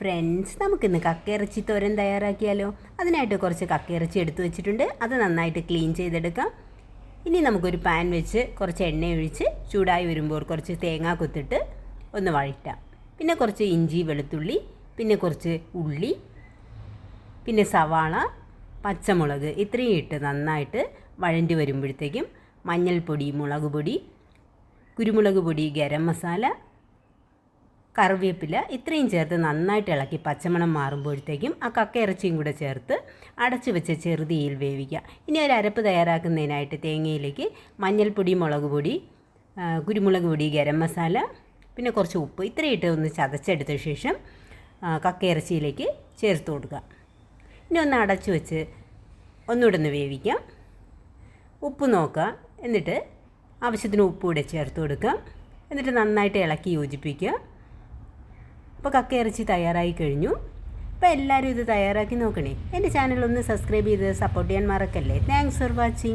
Friends നമുക്കിന്ന് കക്കയിറച്ചി തോരൻ തയ്യാറാക്കിയാലോ? അതിനായിട്ട് കുറച്ച് കക്കയിറച്ചി എടുത്തു വെച്ചിട്ടുണ്ട്. അത് നന്നായിട്ട് ക്ലീൻ ചെയ്തെടുക്കാം. ഇനി നമുക്കൊരു പാൻ വെച്ച് കുറച്ച് എണ്ണ ഒഴിച്ച് ചൂടായി വരുമ്പോൾ കുറച്ച് തേങ്ങ കൊത്തിട്ട് ഒന്ന് വഴറ്റാം. പിന്നെ കുറച്ച് ഇഞ്ചി വെളുത്തുള്ളി പിന്നെ കുറച്ച് ഉള്ളി പിന്നെ സവാള പച്ചമുളക് ഇത്രയും ഇട്ട് നന്നായിട്ട് വഴണ്ടി വരുമ്പോഴത്തേക്കും മഞ്ഞൾപ്പൊടി മുളക് പൊടി കുരുമുളക് പൊടി ഗരം മസാല കറിവേപ്പില ഇത്രയും ചേർത്ത് നന്നായിട്ട് ഇളക്കി പച്ചമണം മാറുമ്പോഴത്തേക്കും ആ കക്ക ഇറച്ചിയും കൂടെ ചേർത്ത് അടച്ചു വെച്ച് ചെറുതീയിൽ വേവിക്കുക. ഇനി ഒരു അരപ്പ് തയ്യാറാക്കുന്നതിനായിട്ട് തേങ്ങയിലേക്ക് മഞ്ഞൾപ്പൊടി മുളക് പൊടി കുരുമുളക് പൊടി ഗരം മസാല പിന്നെ കുറച്ച് ഉപ്പ് ഇത്രയും ഇട്ട് ഒന്ന് ചതച്ചെടുത്ത ശേഷം കക്ക ഇറച്ചിയിലേക്ക് ചേർത്ത് കൊടുക്കുക. ഇനി ഒന്ന് അടച്ചു വെച്ച് ഒന്നുകൂടെ ഒന്ന് വേവിക്കാം. ഉപ്പ് നോക്കുക. എന്നിട്ട് ആവശ്യത്തിന് ഉപ്പ് കൂടെ ചേർത്ത് കൊടുക്കുക. എന്നിട്ട് നന്നായിട്ട് ഇളക്കി യോജിപ്പിക്കുക. അപ്പോൾ കക്ക ഇറച്ചി തയ്യാറായി കഴിഞ്ഞു. അപ്പോൾ എല്ലാവരും ഇത് തയ്യാറാക്കി നോക്കണേ. എന്റെ ചാനൽ ഒന്ന് സബ്സ്ക്രൈബ് ചെയ്ത് സപ്പോർട്ട് ചെയ്യാൻ മറക്കല്ലേ. Thanks for watching